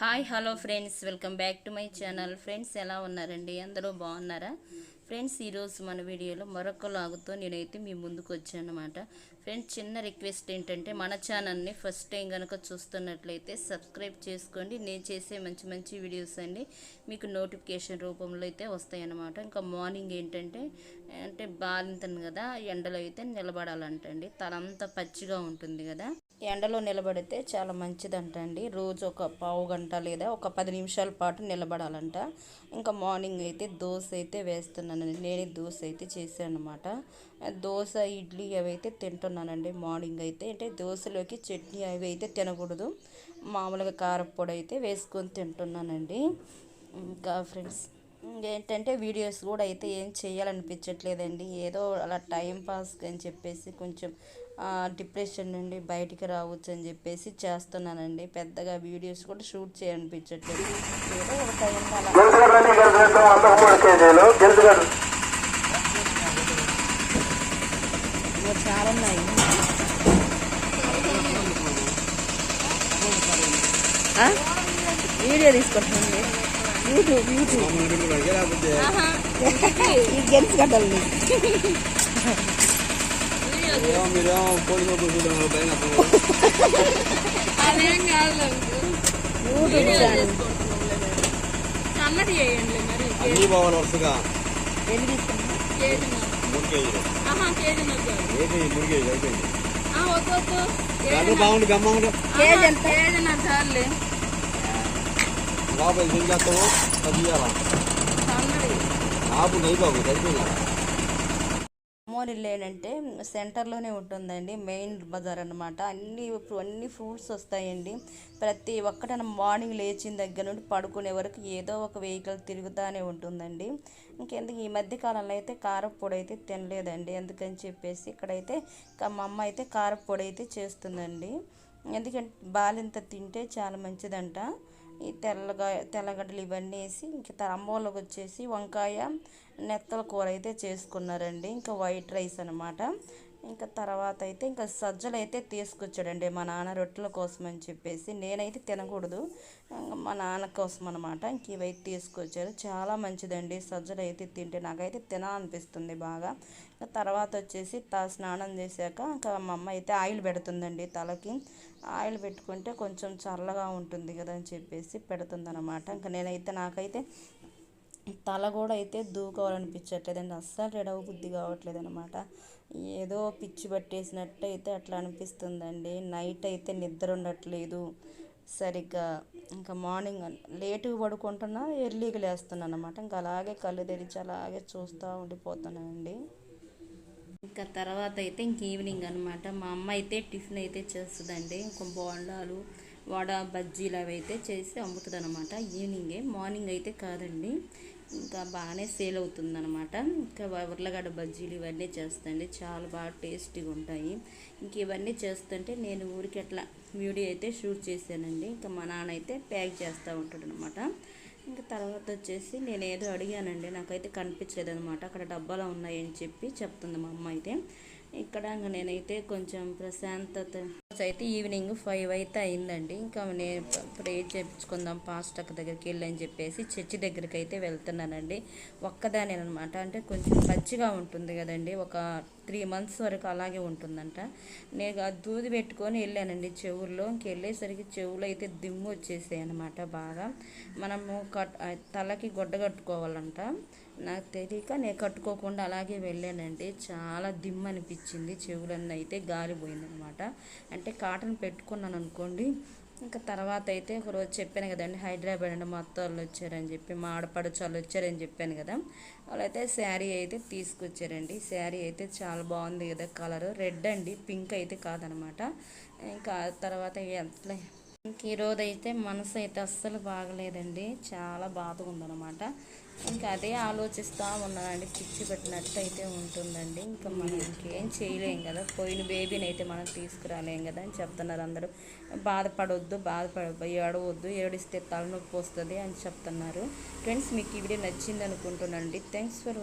Hi hello friends. Welcome back to my channel. Friends ఎలా ఉన్నారండి? అందరూ బాగున్నారా? ఫ్రెండ్స్ ఈరోజు మన వీడియోలో మరొక లాగుతో నేనైతే మీ ముందుకు వచ్చానమాట. ఫ్రెండ్స్ చిన్న రిక్వెస్ట్ ఏంటంటే మన ఛానల్ని ఫస్ట్ టైం కనుక చూస్తున్నట్లయితే సబ్స్క్రైబ్ చేసుకోండి. నేను చేసే మంచి మంచి వీడియోస్ అండి మీకు నోటిఫికేషన్ రూపంలో అయితే వస్తాయన్నమాట. ఇంకా మార్నింగ్ ఏంటంటే అంటే బాలింతను కదా ఎండలో అయితే నిలబడాలంటండి. తలంతా పచ్చిగా ఉంటుంది కదా. ఎండలో నిలబడితే చాలా మంచిదంట అండి రోజు ఒక పావు గంట లేదా ఒక పది నిమిషాల పాటు నిలబడాలంట. ఇంకా మార్నింగ్ అయితే దోశ అయితే వేస్తున్నానండి. నేనే దోశ అయితే చేశాను అనమాట దోశ ఇడ్లీ అవి అయితే తింటున్నానండి మార్నింగ్ అయితే. అంటే దోశలోకి చట్నీ అవి అయితే తినకూడదు. మామూలుగా కారపొడి అయితే వేసుకొని తింటున్నానండి. ఇంకా ఫ్రెండ్స్ ఏంటంటే వీడియోస్ కూడా అయితే ఏం చేయాలనిపించట్లేదండి. ఏదో అలా టైం పాస్ అని చెప్పేసి కొంచెం డిప్రెషన్ నుండి బయటికి రావచ్చు అని చెప్పేసి చేస్తున్నానండి. పెద్దగా వీడియోస్ కూడా షూట్ చేయాలనిపించట్లేదు. ఏదో ఒక టైం అలా. చాలా ఉన్నాయి. వీడియో తీసుకుంటున్నాండి ఈ గెలిచి మరి అన్ని పోవాలి వరుసగా ఎన్ని తీసుకున్నా కేజీ ఆహా కేజీ బాగుంది ఎంత? కేజీ నా చాలే లోపల ఏం చేస్తావు? అది ఇయ్యాలా అన్నది ఆపు అయిపోవు సరిపోయిందా ఏంటంటే సెంటర్లోనే ఉంటుందండి మెయిన్ బజార్ అనమాట అన్ని అన్ని ఫ్రూట్స్ వస్తాయండి. ప్రతి ఒక్కటన మార్నింగ్ లేచిన దగ్గర నుండి పడుకునే వరకు ఏదో ఒక వెహికల్ తిరుగుతూనే ఉంటుందండి. ఇంకెందుకు ఈ మధ్య కాలంలో అయితే కారపొడి అయితే తినలేదండి. ఎందుకని చెప్పేసి ఇక్కడైతే మా అమ్మ అయితే కారపొడి అయితే చేస్తుందండి. ఎందుకంటే బాలింత తింటే చాలా మంచిదంట. ఈ తెల్లగా తెల్లగడ్డలు ఇవన్నీ వేసి ఇంక తరంబోలకు వచ్చేసి వంకాయ నెత్తల కూర అయితే చేసుకున్నారండి. ఇంకా వైట్ రైస్ అనమాట ఇంకా తర్వాత అయితే ఇంకా సజ్జలు అయితే తీసుకొచ్చాడండి మా నాన్న రొట్టెల కోసం అని చెప్పేసి. నేనైతే తినకూడదు. మా నాన్న కోసం అనమాట ఇంక ఇవైతే తీసుకొచ్చారు. చాలా మంచిదండి సజ్జలు అయితే తింటే. నాకైతే తినాలనిపిస్తుంది బాగా. ఇంకా తర్వాత వచ్చేసి తా స్నానం చేశాక ఇంకా మా అమ్మ అయితే ఆయిల్ పెడుతుందండి తలకి. ఆయిల్ పెట్టుకుంటే కొంచెం చల్లగా ఉంటుంది కదా అని చెప్పేసి పెడుతుందనమాట ఇంకా నేనైతే నాకైతే తల కూడా అయితే దూకోవాలనిపించట్లేదండి. అస్సలు రెడవ బుద్ధి కావట్లేదు అనమాట ఏదో పిచ్చి పట్టేసినట్టు అయితే అట్లా అనిపిస్తుందండి. నైట్ అయితే నిద్ర ఉండట్లేదు సరిగ్గా. ఇంకా మార్నింగ్ లేటుగా పడుకుంటున్నా ఎర్లీగా లేస్తున్నాను అనమాట ఇంకా అలాగే కళ్ళు తెరిచి అలాగే చూస్తూ ఉండిపోతున్నానండి. ఇంకా తర్వాత అయితే ఇంక ఈవినింగ్ అనమాట మా అమ్మ అయితే టిఫిన్ అయితే చేస్తుందండి. ఇంకా బోండాలు వడ బజ్జీలు అవి అయితే చేసి అమ్ముతుంది అనమాట ఈవినింగే మార్నింగ్ అయితే కాదండి. ఇంకా బాగానే సేల్ అవుతుంది అనమాట ఇంకా ఉర్లగడ్డ బజ్జీలు ఇవన్నీ చేస్తండి. చాలా బాగా టేస్టీగా ఉంటాయి. ఇంక ఇవన్నీ చేస్తుంటే నేను ఊరికి అట్లా వీడియో అయితే షూట్ చేశానండి. ఇంకా మా నాన్న అయితే ప్యాక్ చేస్తూ ఉంటాడు అనమాట ఇంకా తర్వాత వచ్చేసి నేను ఏదో అడిగానండి. నాకైతే కనిపించలేదు అనమాట అక్కడ డబ్బాలు ఉన్నాయని చెప్పి చెప్తుంది మా అమ్మ అయితే. ఇక్కడ నేనైతే కొంచెం ప్రశాంతత అయితే ఈవినింగ్ ఫైవ్ అయితే అయిందండి. ఇంకా నేను ప్రేర్ చేయించుకుందాం పాస్టక్ దగ్గరికి వెళ్ళని చెప్పేసి చర్చి దగ్గరికి అయితే వెళ్తున్నానండి. ఒక్కదానే అనమాట అంటే కొంచెం పచ్చిగా ఉంటుంది కదండి. ఒక త్రీ మంత్స్ వరకు అలాగే ఉంటుందంట. నేను దూది పెట్టుకొని వెళ్ళానండి చెవుల్లో. ఇంక వెళ్ళేసరికి చెవులు అయితే దిమ్ము వచ్చేసాయి అనమాట బాగా. మనము కట్ తలకి గొడ్డ కట్టుకోవాలంట. నాకు తెలియక నేను కట్టుకోకుండా అలాగే వెళ్ళానండి. చాలా దిమ్మ అనిపించింది. చెవులన్నీ అయితే గాలిపోయిందనమాట అంటే కాటన్ పెట్టుకున్నాను అనుకోండి ఇంకా తర్వాత అయితే ఒకరోజు చెప్పాను కదండి హైదరాబాద్ అండి మా వాళ్ళు వచ్చారని చెప్పి మా ఆడపడుచు వాళ్ళు వచ్చారని చెప్పాను కదా. వాళ్ళైతే శారీ అయితే తీసుకొచ్చారండి. శారీ అయితే చాలా బాగుంది కదా కలరు. రెడ్ అండి పింక్ అయితే కాదనమాట ఇంకా తర్వాత ఎట్లా ఇంక ఈరోజు అయితే మనసు అయితే అస్సలు బాగలేదండి. చాలా బాధగా ఉందన్నమాట ఇంకా అదే ఆలోచిస్తూ ఉన్నానండి. పిచ్చి పెట్టినట్టు అయితే ఉంటుందండి. ఇంకా మనం ఇంకేం చేయలేం కదా. పోయిన బేబీని అయితే మనం తీసుకురాలేం కదా అని చెప్తున్నారు అందరూ. బాధపడవద్దు బాధపడ ఏడవద్దు ఏడిస్తే తలనొప్పి వస్తుంది అని చెప్తున్నారు. ఫ్రెండ్స్ మీకు ఈ వీడియో నచ్చింది అనుకుంటున్నానండి థ్యాంక్స్ ఫర్